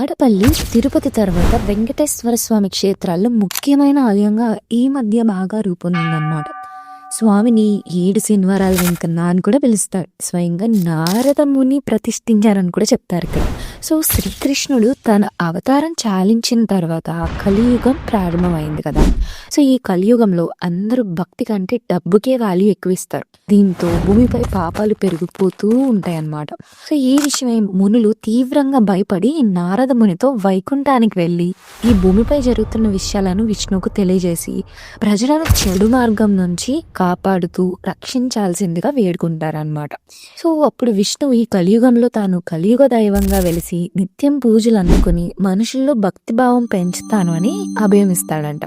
వాడపల్లి తిరుపతి తర్వాత వెంకటేశ్వర స్వామి క్షేత్రాల్లో ముఖ్యమైన ఆలయంగా ఈ మధ్య బాగా రూపొందిందన్నమాట. స్వామిని ఏడు శనివారాల వెంకన్న అని కూడా పిలుస్తారు. స్వయంగా నారద ముని ప్రతిష్ఠించారని కూడా చెప్తారు ఇక్కడ. సో శ్రీకృష్ణుడు తన అవతారం చాలించిన తర్వాత కలియుగం ప్రారంభమైంది కదా. సో ఈ కలియుగంలో అందరూ భక్తి కంటే డబ్బుకే వాల్యూ ఎక్కువ ఇస్తారు దీంతో భూమిపై పాపాలు పెరిగిపోతూ ఉంటాయన్నమాట. సో ఈ విషయమై మునులు తీవ్రంగా భయపడి నారద మునితో వైకుంఠానికి వెళ్ళి ఈ భూమిపై జరుగుతున్న విషయాలను విష్ణుకు తెలియజేసి ప్రజలను చెడు మార్గం నుంచి కాపాడుతూ రక్షించాల్సిందిగా వేడుకుంటారనమాట సో అప్పుడు విష్ణువు ఈ కలియుగంలో తాను కలియుగ దైవంగా వెలిసి నిత్యం పూజలు అందుకుని మనుషుల్లో భక్తిభావం పెంచుతాను అని అభయమిస్తాడంట.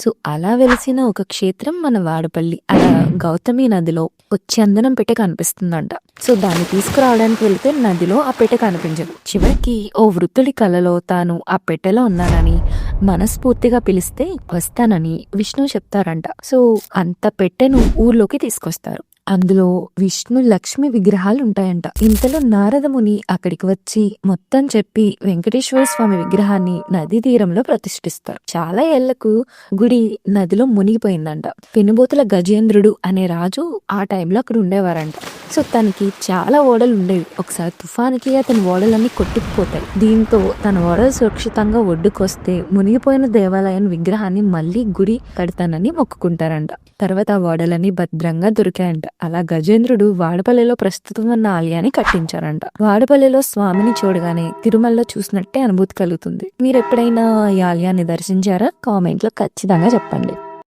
సో అలా వెలిసిన ఒక క్షేత్రం మన వాడపల్లి అలా గౌతమి నదిలో వచ్చి చందనం పెట్టె కనిపిస్తుందంట. సో దాన్ని తీసుకురావడానికి వెళితే నదిలో ఆ పెట్టె కనిపించదు. చివరికి ఓ వృద్ధుడి కలలో తాను ఆ పెట్టెలో ఉన్నానని మనస్ఫూర్తిగా పిలిస్తే వస్తానని విష్ణువు చెప్తారంట. సో అంత పెట్టెను ఊర్లోకి తీసుకొస్తారు. అందులో విష్ణు లక్ష్మి విగ్రహాలు ఉంటాయంట ఇంతలో నారదముని అక్కడికి వచ్చి మొత్తం చెప్పి వెంకటేశ్వర స్వామి విగ్రహాన్ని నదీ తీరంలో ప్రతిష్ఠిస్తారు. చాలా ఏళ్ళకు గుడి నదిలో మునిగిపోయిందంట. పెనుబోతుల గజేంద్రుడు అనే రాజు ఆ టైంలో అక్కడ ఉండేవారంట. సో తనకి చాలా ఓడలు ఉండేవి ఒకసారి తుఫానికి అతని ఓడలన్నీ కొట్టుకుపోతాయి. దీంతో తన ఓడలు సురక్షితంగా ఒడ్డుకొస్తే మునిగిపోయిన దేవాలయం విగ్రహాన్ని మళ్ళీ గుడి కడతానని మొక్కుకుంటారంట. తర్వాత ఆ ఓడలన్నీ భద్రంగా దొరికాయంట. అలా గజేంద్రుడు వాడపల్లిలో ప్రస్తుతం ఉన్న ఆలయాన్ని కట్టించారంట. వాడపల్లిలో స్వామిని చూడగానే తిరుమలలో చూసినట్టే అనుభూతి కలుగుతుంది. మీరు ఎప్పుడైనా ఈ ఆలయాన్ని దర్శించారా? కామెంట్లో ఖచ్చితంగా చెప్పండి.